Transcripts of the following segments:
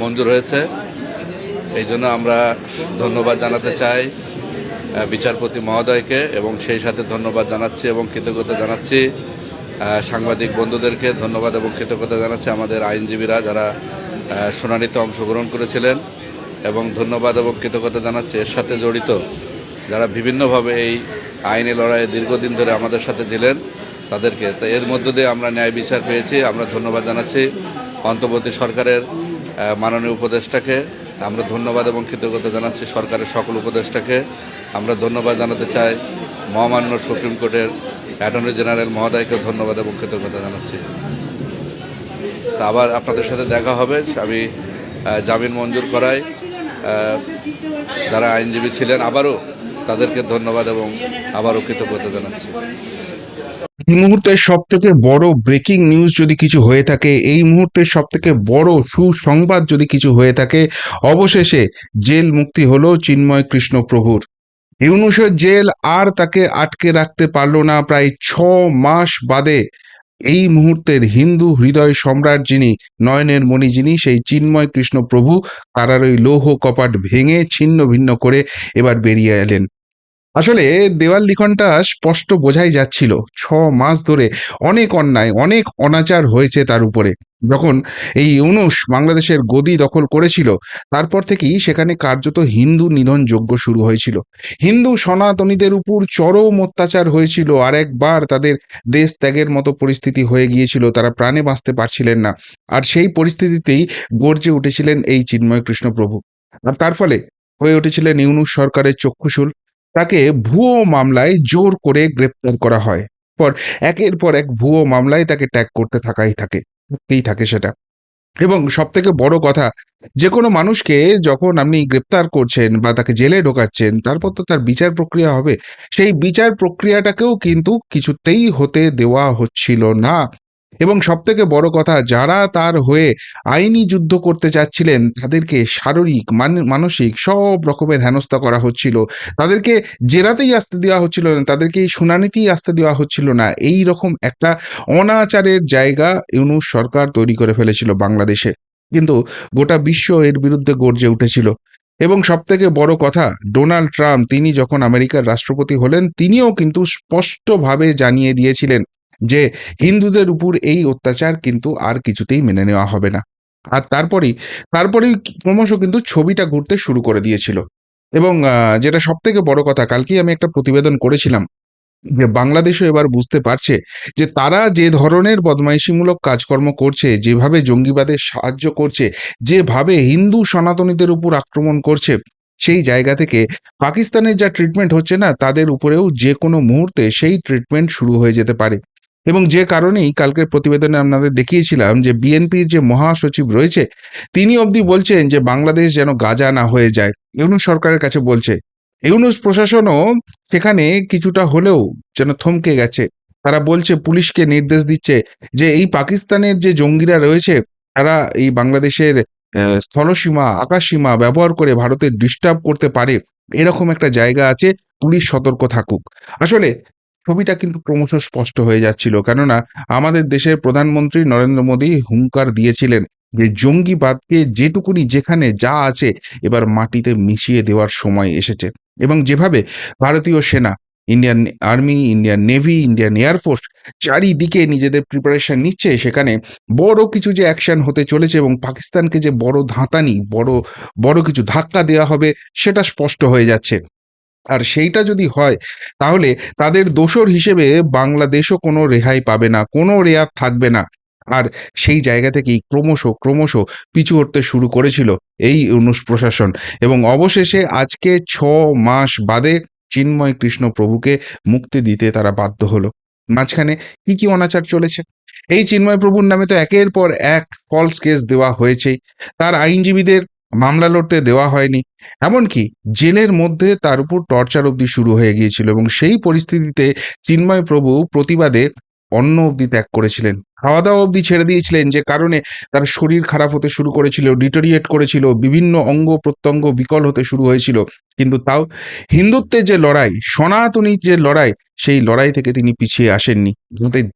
মঞ্জুর হয়েছে। এই জন্য আমরা ধন্যবাদ জানাতে চাই বিচারপতি মহোদয়কে এবং সেই সাথে ধন্যবাদ জানাচ্ছি এবং কৃতজ্ঞতা জানাচ্ছি সাংবাদিক বন্ধুদেরকে ধন্যবাদ এবং কৃতজ্ঞতা জানাচ্ছি আমাদের আইনজীবীরা যারা শুনানিতে অংশগ্রহণ করেছিলেন এবং ধন্যবাদ এবং কৃতজ্ঞতা জানাচ্ছি। এর সাথে জড়িত যারা বিভিন্নভাবে এই আইনি লড়াইয়ে দীর্ঘদিন ধরে আমাদের সাথে ছিলেন, তাদেরকে তো এর মধ্য দিয়ে আমরা ন্যায় বিচার পেয়েছি। আমরা ধন্যবাদ জানাচ্ছি। অন্তর্বর্তী সরকারের মাননীয় উপদেষ্টাকে আমরা ধন্যবাদ এবং কৃতজ্ঞতা জানাচ্ছি সরকারের সকল উপদেষ্টাকে। আমরা ধন্যবাদ জানাতে চাই মহামান্য সুপ্রিম কোর্টের অ্যাটর্নি জেনারেল মহোদয়কে ধন্যবাদ এবং কৃতজ্ঞতা জানাচ্ছি। তা আবার আপনাদের সাথে দেখা হবে। আমি জামিন মঞ্জুর করাই। যারা আইনজীবী ছিলেন, আবারও তাদেরকে ধন্যবাদ এবং আবারও কৃতজ্ঞতা জানাচ্ছি। এই মুহূর্তের সব থেকে বড় ব্রেকিং নিউজ যদি কিছু হয়ে থাকে, এই মুহূর্তের সব থেকে বড় সুসংবাদ যদি কিছু হয়ে থাকে, অবশেষে জেল মুক্তি হলো চিন্ময় কৃষ্ণ প্রভুর ইউনুসের জেল আর তাকে আটকে রাখতে পারল না, প্রায় ছ মাস বাদে এই মুহূর্তের হিন্দু হৃদয় সম্রাট যিনি, নয়নের মণি যিনি, সেই চিন্ময় কৃষ্ণ প্রভু ওই লৌহ কপাট ভেঙে ছিন্ন ভিন্ন করে এবার বেরিয়ে এলেন। আসলে দেওয়াল লিখনটা স্পষ্ট বোঝাই যাচ্ছিল। ছ মাস ধরে অনেক অন্যায়, অনেক অনাচার হয়েছে তার উপরে। যখন এই ইউনুস বাংলাদেশের গদি দখল করেছিল, তারপর থেকেই সেখানে কার্যত হিন্দু নিধন যজ্ঞ শুরু হয়েছিল। হিন্দু সনাতনীদের উপর চরম অত্যাচার হয়েছিল, আর একবার তাদের দেশ ত্যাগের মতো পরিস্থিতি হয়ে গিয়েছিল, তারা প্রাণে বাঁচতে পারছিলেন না। আর সেই পরিস্থিতিতেই গর্জে উঠেছিলেন এই চিন্ময় কৃষ্ণপ্রভু। আর তার ফলে হয়ে উঠেছিলেন ইউনুস সরকারের চক্ষুশূল। তাকে ভুয়ো মামলায় জোর করে গ্রেপ্তার করা হয়। পর একের পর এক ভুয়ো মামলায় তাকে ট্যাগ করতে থাকাই থাকে, থাকতেই থাকে সেটা। এবং সব থেকে বড় কথা, যে কোনো মানুষকে যখন আপনি গ্রেপ্তার করছেন বা তাকে জেলে ঢোকাচ্ছেন, তারপর তো তার বিচার প্রক্রিয়া হবে, সেই বিচার প্রক্রিয়াটাকেও কিন্তু কিছুতেই হতে দেওয়া হচ্ছিল না। এবং সব থেকে বড় কথা, যারা তার হয়ে আইনি যুদ্ধ করতে চাচ্ছিলেন, তাদেরকে শারীরিক, মান- মানসিক সব রকমের হেনস্থা করা হচ্ছিল। তাদেরকে জেরাতেই আসতে দেওয়া হচ্ছিল না তাদেরকে শুনানিতেই আসতে দেওয়া হচ্ছিল না। এই রকম একটা অনাচারের জায়গা ইউনুস সরকার তৈরি করে ফেলেছিল বাংলাদেশে। কিন্তু গোটা বিশ্ব এর বিরুদ্ধে গর্জে উঠেছিল। এবং সব থেকে বড় কথা, ডোনাল্ড ট্রাম্প, তিনি যখন আমেরিকার রাষ্ট্রপতি হলেন, তিনিও কিন্তু স্পষ্টভাবে জানিয়ে দিয়েছিলেন যে হিন্দুদের উপর এই অত্যাচার কিন্তু আর কিছুতেই মেনে নেওয়া হবে না। আর তারপরেই তারপরেই ক্রমশ কিন্তু ছবিটা ঘুরতে শুরু করে দিয়েছিল। এবং যেটা সব থেকে বড় কথা, কালকেই আমি একটা প্রতিবেদন করেছিলাম যে বাংলাদেশও এবার বুঝতে পারছে যে তারা যে ধরনের বদমাইশিমূলক কাজকর্ম করছে, যেভাবে জঙ্গিবাদের সাহায্য করছে, যেভাবে হিন্দু সনাতনীদের উপর আক্রমণ করছে, সেই জায়গা থেকে পাকিস্তানের যা ট্রিটমেন্ট হচ্ছে না, তাদের উপরেও যে কোনো মুহূর্তে সেই ট্রিটমেন্ট শুরু হয়ে যেতে পারে। এবং যে কারণেই কালকের প্রতিবেদনে আপনাদের দেখিয়েছিলাম যে বিএনপির যে মহাসচিব রয়েছে, তিনি অবধি বলছেন যে বাংলাদেশ যেন গাজা না হয়ে যায়। ইউনুস সরকারের কাছে বলছে, ইউনুস প্রশাসনও সেখানে কিছুটা হলেও যেন থমকে গেছে। তারা বলছে, পুলিশকে নির্দেশ দিচ্ছে যে এই পাকিস্তানের যে জঙ্গিরা রয়েছে, তারা এই বাংলাদেশের স্থলসীমা, আকাশসীমা ব্যবহার করে ভারতের ডিস্টার্ব করতে পারে। এরকম একটা জায়গা আছে, পুলিশ সতর্ক থাকুক। আসলে ছবিটা কিন্তু ক্রমশ স্পষ্ট হয়ে যাচ্ছিল। কেননা আমাদের দেশের প্রধানমন্ত্রী নরেন্দ্র মোদী হুঙ্কার দিয়েছিলেন যে, জঙ্গিবাদকে যেটুকুনি যেখানে যা আছে, এবার মাটিতে মিশিয়ে দেওয়ার সময় এসেছে। এবং যেভাবে ভারতীয় সেনা, Indian army, Indian navy, Indian air force চারিদিকে নিজেদের প্রিপারেশন নিচ্ছে, সেখানে বড় কিছু যে অ্যাকশন হতে চলেছে এবং পাকিস্তানকে যে বড় ধাঁতানি, বড় বড় কিছু ধাক্কা দেওয়া হবে, সেটা স্পষ্ট হয়ে যাচ্ছে। আর সেইটা যদি হয়, তাহলে তাদের দোসর হিসেবে বাংলাদেশও কোনো রেহাই পাবে না, কোনো রেয়াত থাকবে না। আর সেই জায়গা থেকেই ক্রমশ ক্রমশ পিছু হটতে শুরু করেছিল এই ইউনুস প্রশাসন। এবং অবশেষে আজকে ছ মাস বাদে চিন্ময় কৃষ্ণ প্রভুকে মুক্তি দিতে তারা বাধ্য হলো। মাঝখানে কি কি অনাচার চলেছে? এই চিন্ময় প্রভুর নামে তো একের পর এক ফলস কেস দেওয়া হয়েছেই। তার আইনজীবীদের মামলা লড়তে দেওয়া হয়নি। এমনকি জেলের মধ্যে তার উপর টর্চার অবধি শুরু হয়ে গিয়েছিল এবং সেই পরিস্থিতিতে চিন্ময় প্রভু প্রতিবাদে অন্ন অবধি ত্যাগ করেছিলেন। খাওয়া দাওয়া অবধি ছেড়ে দিয়েছিলেন যে কারণে তার শরীর খারাপ হতে শুরু করেছিল, ডিটোরিয়েট করেছিল, বিভিন্ন অঙ্গ প্রত্যঙ্গ বিকল হতে শুরু হয়েছিল। কিন্তু তাও হিন্দুত্বের যে লড়াই, সনাতনীর যে লড়াই, সেই লড়াই থেকে তিনি পিছিয়ে আসেননি।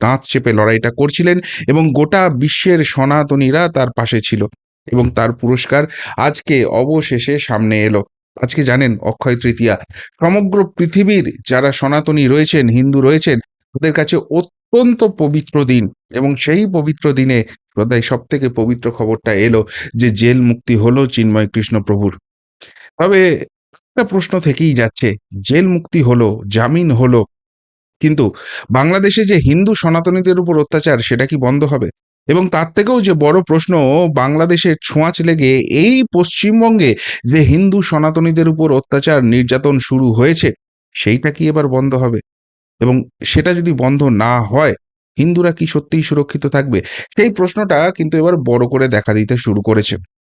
দাঁত চেপে লড়াইটা করছিলেন এবং গোটা বিশ্বের সনাতনীরা তার পাশে ছিল। এবং তার পুরস্কার আজকে অবশেষে সামনে এলো। আজকে জানেন অক্ষয় তৃতীয়া। সমগ্র পৃথিবীর যারা সনাতনী রয়েছেন, হিন্দু রয়েছেন, তাদের কাছে অত্যন্ত পবিত্র দিন এবং সেই পবিত্র দিনে বোধহয় সব থেকে পবিত্র খবরটা এলো যে জেল মুক্তি হলো চিন্ময় কৃষ্ণ প্রভুর। তবে একটা প্রশ্ন থেকেই যাচ্ছে, জেল মুক্তি হলো, জামিন হলো, কিন্তু বাংলাদেশে যে হিন্দু সনাতনীদের উপর অত্যাচার, সেটা কি বন্ধ হবে? এবং তার থেকেও যে বড় প্রশ্ন বাংলাদেশে ছোঁয়াচ লেগে এই পশ্চিমবঙ্গে যে হিন্দু সনাতনীদের উপর অত্যাচার নির্যাতন শুরু হয়েছে, সেইটা কি এবার বন্ধ হবে? এবং সেটা যদি বন্ধ না হয়, হিন্দুরা কি সত্যিই সুরক্ষিত থাকবে? সেই প্রশ্নটা কিন্তু এবার বড় করে দেখা দিতে শুরু করেছে।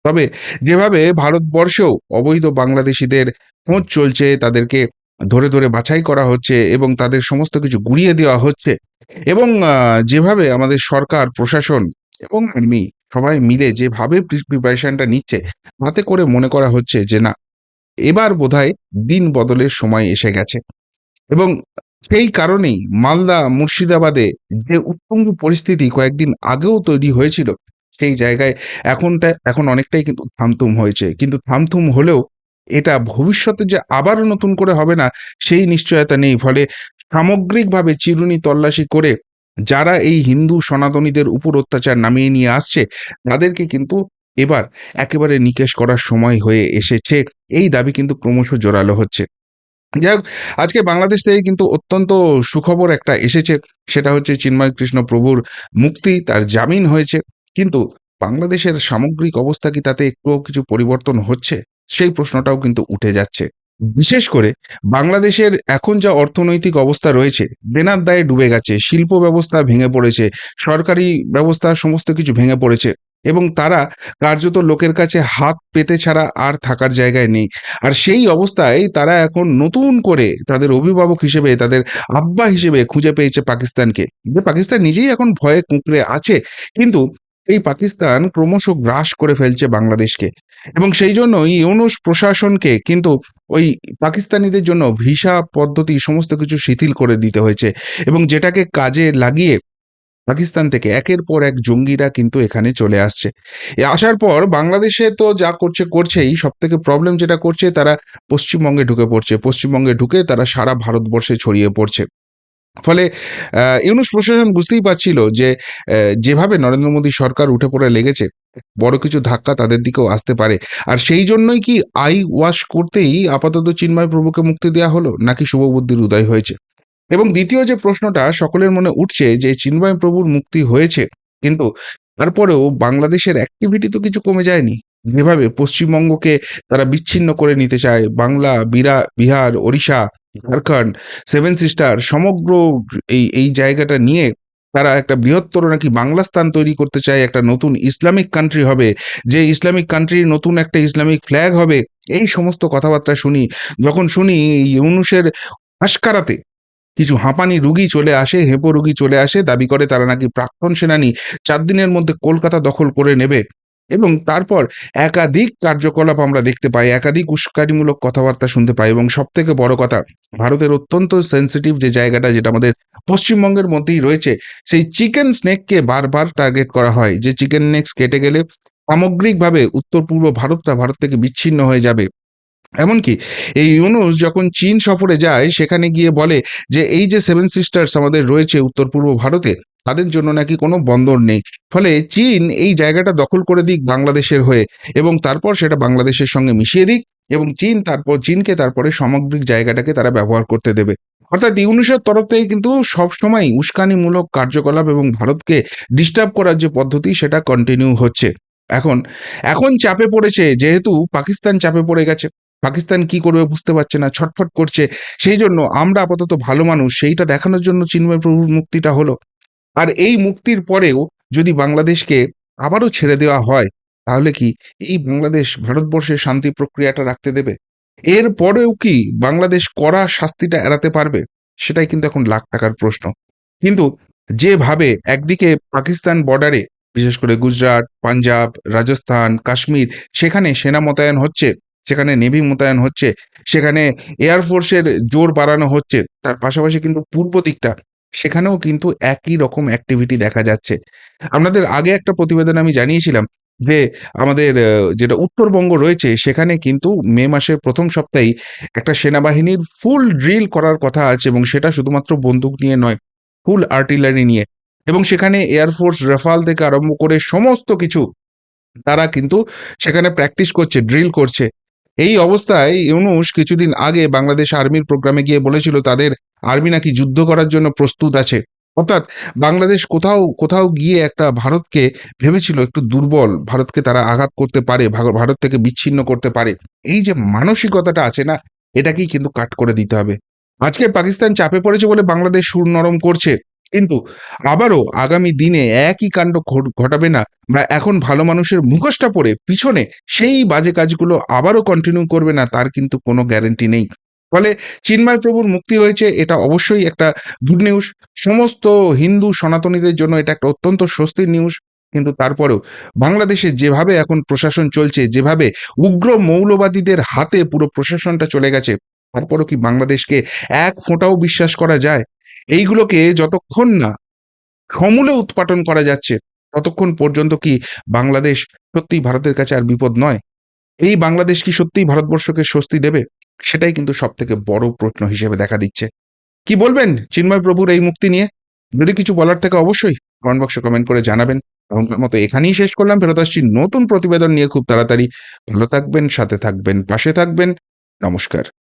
তবে যেভাবে ভারতবর্ষেও অবৈধ বাংলাদেশিদের খোঁজ চলছে, তাদেরকে ধরে ধরে বাছাই করা হচ্ছে এবং তাদের সমস্ত কিছু গুড়িয়ে দেওয়া হচ্ছে এবং যেভাবে আমাদের সরকার, প্রশাসন এবং আর্মি সবাই মিলে যেভাবে প্রিপারেশনটা নিচ্ছে, তাতে করে মনে করা হচ্ছে যে, না, এবার বোধহয় দিন বদলের সময় এসে গেছে। এবং সেই কারণেই মালদা, মুর্শিদাবাদে যে উত্তঙ্গ পরিস্থিতি কয়েকদিন আগেও তৈরি হয়েছিল, সেই জায়গায় এখনটা, এখন অনেকটাই কিন্তু থামথুম হয়েছে। কিন্তু থামথুম হলেও এটা ভবিষ্যতে যে আবারও নতুন করে হবে না, সেই নিশ্চয়তা নেই। ফলে সামগ্রিকভাবে চিরুনি তল্লাশি করে যারা এই হিন্দু সনাতনীদের উপর অত্যাচার নামিয়ে নিয়ে আসছে, তাদেরকে কিন্তু এবার একেবারে নিকেশ করার সময় হয়ে এসেছে। এই দাবি কিন্তু ক্রমশ জোরালো হচ্ছে। যাই হোক, আজকে বাংলাদেশ থেকে কিন্তু অত্যন্ত সুখবর একটা এসেছে। সেটা হচ্ছে চিন্ময় কৃষ্ণ প্রভুর মুক্তি, তার জামিন হয়েছে। কিন্তু বাংলাদেশের সামগ্রিক অবস্থা কি তাতে একটুও কিছু পরিবর্তন হচ্ছে? সেই প্রশ্নটাও কিন্তু উঠে যাচ্ছে। বিশেষ করে বাংলাদেশের এখন যা অর্থনৈতিক অবস্থা রয়েছে, দেনার দায়ে ডুবে গেছে, শিল্প ব্যবস্থা ভেঙে পড়েছে, সরকারি ব্যবস্থা সমস্ত কিছু ভেঙে পড়েছে এবং তারা কার্যত লোকের কাছে হাত পেতে ছাড়া আর থাকার জায়গায় নেই। আর সেই অবস্থায় তারা এখন নতুন করে তাদের অভিভাবক হিসেবে, তাদের আব্বা হিসেবে খুঁজে পেয়েছে পাকিস্তানকে। যে পাকিস্তান নিজেই এখন ভয়ে কুঁকড়ে আছে, কিন্তু এই পাকিস্তান ক্রমশ গ্রাস করে ফেলছে বাংলাদেশকে। এবং সেই জন্যই ইউনুস প্রশাসনকে কিন্তু ওই পাকিস্তানিদের জন্য ভিসা পদ্ধতি সমস্ত কিছু শিথিল করে দিতে হয়েছে। এবং যেটাকে কাজে লাগিয়ে পাকিস্তান থেকে একের পর এক জঙ্গিরা কিন্তু এখানে চলে আসছে। আসার পর বাংলাদেশে তো যা করছে, করছেই। সব থেকে প্রবলেম যেটা করছে, তারা পশ্চিমবঙ্গে ঢুকে পড়ছে। পশ্চিমবঙ্গে ঢুকে তারা সারা ভারতবর্ষে ছড়িয়ে পড়ছে। ফলে ইউনুস প্রশাসন বুঝতেই পারছিল যে যেভাবে নরেন্দ্র মোদী সরকার উঠে পড়ে লেগেছে, বড় কিছু ধাক্কা তাদের দিকেও আসতে পারে। আর সেই জন্যই কি আই ওয়াশ করতেই আপাতত চিন্ময় প্রভুকে মুক্তি দেওয়া হলো, নাকি শুভবুদ্ধির উদয় হয়েছে? এবং দ্বিতীয় যে প্রশ্নটা, সকলের মনে উঠছে যে, চিন্ময় প্রভুর মুক্তি হয়েছে, কিন্তু তারপরেও বাংলাদেশের অ্যাক্টিভিটি তো কিছু কমে যায়নি। যেভাবে পশ্চিমবঙ্গকে তারা বিচ্ছিন্ন করে নিতে চায়, বাংলা, বিরা, বিহার, ওড়িশা ঝাড়খণ্ড সেভেন সিস্টার সমগ্র এই এই জায়গাটা নিয়ে তারা একটা বৃহত্তর নাকি বাংলা স্থান তৈরি করতে চায়, একটা নতুন ইসলামিক কান্ট্রি হবে, যে ইসলামিক কান্ট্রির নতুন একটা ইসলামিক ফ্ল্যাগ হবে, এই সমস্ত কথাবার্তা শুনি, যখন শুনি ইউনুসের আশকারাতে কিছু হাঁপানি রুগী চলে আসে, হেপো রুগী চলে আসে, দাবি করে তারা নাকি প্রাক্তন সেনানি চার দিনের মধ্যে কলকাতা দখল করে নেবে। এবং তারপর একাধিক কার্যকলাপ আমরা দেখতে পাই, একাধিক উস্কানিমূলক কথাবার্তা শুনতে পাই এবং সব থেকে বড় কথা, ভারতের অত্যন্ত সেন্সিটিভ যে জায়গাটা যেটা আমাদের পশ্চিমবঙ্গের মধ্যেই রয়েছে, সেই চিকেন স্নেককে বারবার টার্গেট করা হয়। যে চিকেন নেক্স কেটে গেলে সামগ্রিকভাবে উত্তর পূর্ব ভারতটা ভারত থেকে বিচ্ছিন্ন হয়ে যাবে। এমনকি এই ইউনুস যখন চীন সফরে যায়, সেখানে গিয়ে বলে যে, এই যে সেভেন সিস্টার্স আমাদের রয়েছে উত্তর পূর্ব ভারতে তাদের জন্য নাকি কোনো বন্দর নেই। ফলে চীন এই জায়গাটা দখল করে দিক বাংলাদেশের হয়ে এবং তারপর সেটা বাংলাদেশের সঙ্গে মিশিয়ে দিক এবং চীন তারপর, চীনকে তারপরে সামগ্রিক জায়গাটাকে তারা ব্যবহার করতে দেবে। অর্থাৎ ইউনুসের তরফ থেকে কিন্তু সবসময় উস্কানিমূলক কার্যকলাপ এবং ভারতকে ডিস্টার্ব করার যে পদ্ধতি, সেটা কন্টিনিউ হচ্ছে। এখন এখন চাপে পড়েছে, যেহেতু পাকিস্তান চাপে পড়ে গেছে। পাকিস্তান কি করবে বুঝতে পারছে না, ছটফট করছে। সেই জন্য আমরা আপাতত ভালো মানুষ, সেইটা দেখানোর জন্য চিন্ময় প্রভুর মুক্তিটা হলো। আর এই মুক্তির পরেও যদি বাংলাদেশকে আবারও ছেড়ে দেওয়া হয়, তাহলে কি এই বাংলাদেশ ভারতবর্ষের শান্তি প্রক্রিয়াটা রাখতে দেবে? এর পরেও কি বাংলাদেশ কড়া শাস্তিটা এড়াতে পারবে? সেটাই কিন্তু এখন লাখ টাকার প্রশ্ন। কিন্তু যেভাবে একদিকে পাকিস্তান বর্ডারে বিশেষ করে গুজরাট, পাঞ্জাব, রাজস্থান, কাশ্মীর, সেখানে সেনা মোতায়েন হচ্ছে, সেখানে নেভি মোতায়েন হচ্ছে, সেখানে এয়ারফোর্সের জোর বাড়ানো হচ্ছে, তার পাশাপাশি কিন্তু পূর্ব দিকটা সেখানেও কিন্তু একই রকম অ্যাক্টিভিটি দেখা যাচ্ছে। আপনাদের আগে একটা প্রতিবেদন আমি জানিয়েছিলাম যে আমাদের যেটা উত্তরবঙ্গ রয়েছে, সেখানে কিন্তু মে মাসের প্রথম সপ্তাহেই একটা সেনাবাহিনীর ফুল ড্রিল করার কথা আছে এবং সেটা শুধুমাত্র বন্দুক নিয়ে নয় ফুল আর্টিলারি নিয়ে। এবং সেখানে এয়ারফোর্স রাফাল থেকে আরম্ভ করে সমস্ত কিছু তারা কিন্তু সেখানে প্র্যাকটিস করছে ড্রিল করছে। এই অবস্থায় ইউনুস কিছুদিন আগে বাংলাদেশ আর্মির প্রোগ্রামে গিয়ে বলেছিল তাদের আর্মি নাকি যুদ্ধ করার জন্য প্রস্তুত আছে। অর্থাৎ বাংলাদেশ কোথাও কোথাও গিয়ে একটা ভারতকে ভেবেছিল একটু দুর্বল, ভারতকে তারা আঘাত করতে পারে ভারত থেকে বিচ্ছিন্ন করতে পারে। এই যে মানসিকতাটা আছে না, এটাকেই কিন্তু কাট করে দিতে হবে। আজকে পাকিস্তান চাপে পড়েছে বলে বাংলাদেশ সুর নরম করছে। কিন্তু আবারও আগামী দিনে একই কাণ্ড ঘট- ঘটাবে না। বা এখন ভালো মানুষের মুখোশটা পরে পিছনে সেই বাজে কাজগুলো আবারও কন্টিনিউ করবে না, তার কিন্তু কোনো গ্যারেন্টি নেই। ফলে চিন্ময় প্রভুর মুক্তি হয়েছে, এটা অবশ্যই একটা গুড নিউজ সমস্ত হিন্দু সনাতনীদের জন্য এটা একটা অত্যন্ত স্বস্তির নিউজ কিন্তু তারপরেও বাংলাদেশে যেভাবে এখন প্রশাসন চলছে, যেভাবে উগ্র মৌলবাদীদের হাতে পুরো প্রশাসনটা চলে গেছে, তারপরও কি বাংলাদেশকে এক ফোঁটাও বিশ্বাস করা যায়? এইগুলোকে যতক্ষণ না সমূলে উৎপাটন করা যাচ্ছে, ততক্ষণ পর্যন্ত কি বাংলাদেশ সত্যিই ভারতের কাছে আর বিপদ নয়? এই বাংলাদেশ কি সত্যিই ভারতবর্ষকে স্বস্তি দেবে? সেটাই কিন্তু সব থেকে বড় প্রশ্ন হিসেবে দেখা দিচ্ছে। কি বলবেন চিন্ময় প্রভুর এই মুক্তি নিয়ে? যদি কিছু বলার থেকে অবশ্যই কমেন্ট বক্সে কমেন্ট করে জানাবেন। এখনকার মতো এখানেই শেষ করলাম। ফেরত আসছি নতুন প্রতিবেদন নিয়ে খুব তাড়াতাড়ি। ভালো থাকবেন, সাথে থাকবেন, পাশে থাকবেন। নমস্কার।